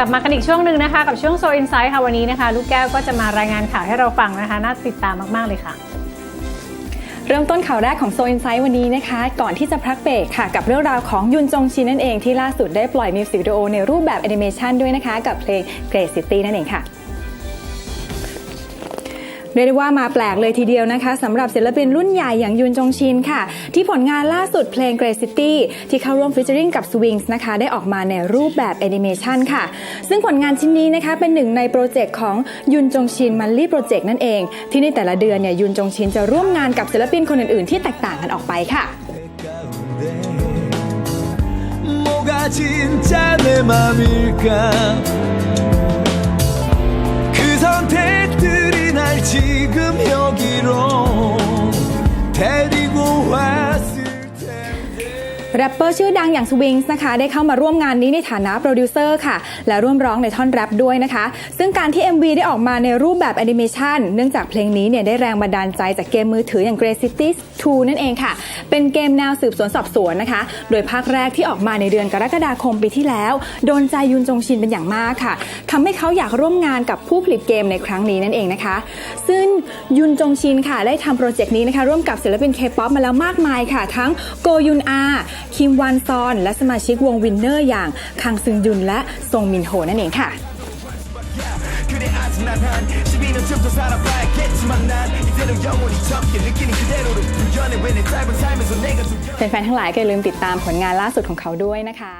ลับมากันอีกช่วงหนึ่งนะคะ กับช่วงโซอินไซด์ค่ะวันนี้นะคะ ลูกแก้วก็จะมารายงานข่าวให้เราฟังนะคะ น่าติดตามมาก ๆ เลยค่ะเริ่มต้นข่าวแรกของโซอินไซต์วันนี้นะคะ ก่อนที่จะพักเบรกค่ะ กับเรื่องราวของยุนจงชินนั่นเองที่ล่าสุดได้ปล่อยมิวสิกวิดีโอในรูปแบบแอนิเมชันด้วยนะคะ กับเพลง Great City นั่นเองค่ะ เรียกได้ว่ามาแปลกเลยทีเดียวนะคะสำหรับศิลปินรุ่นใหญ่อย่างยุนจงชินค่ะ ที่ผลงานล่าสุดเพลง Great City ที่เข้าร่วมฟิชเชอริงกับ Swings นะคะ ได้ออกมาในรูปแบบแอนิเมชันค่ะ ซึ่งผลงานชิ้นนี้นะคะเป็นหนึ่งในโปรเจกต์ของยุนจงชินมันลี่โปรเจกต์นั่นเอง ที่ในแต่ละเดือนเนี่ยยุนจงชินจะร่วมงานกับศิลปินคนอื่นๆ ที่แตกต่างกันออกไปค่ะ 뭐가 진짜 내 맘일까 แรปเปอร์ชื่อดังอย่าง Swings นะคะ ได้เข้ามาร่วมงานนี้ในฐานะโปรดิวเซอร์ค่ะ และร่วมร้องในท่อนแรปด้วยนะคะ ซึ่งการที่ MV ได้ออกมาในรูปแบบแอนิเมชันเนื่องจากเพลงนี้เนี่ยได้แรงบันดาลใจจากเกมมือถืออย่าง Great City 2 นั่นเองค่ะ เป็นเกมแนวสืบสวนสอบสวนนะคะ โดยภาคแรกที่ออกมาในเดือนกรกฎาคมปีที่แล้ว โดนใจยุนจงชินเป็นอย่างมากค่ะทำให้เขาอยากร่วมงานกับผู้ผลิตเกมในครั้งนี้นั่นเองนะคะ ซึ่งยุนจงชินค่ะได้ทำโปรเจกต์นี้นะคะร่วมกับศิลปินเคป๊อปมาแล้วมากมายค่ะ ทั้งโกยุนอาคิมวันซอน และสมาชิกวงวินเนอร์อย่างคังซึงยุนและซงมินโฮนั่นเองค่ะ 그래 아직 난 한 12년쯤 더 살아봐야겠지만 난 이대로 영원히 젊게 느끼는 그대로를 구현해 왜 내 짧은 삶에서 내가 두 แฟนๆทั้งหลายก็อย่าลืมติดตามผลงานล่าสุดของเขาด้วยนะคะ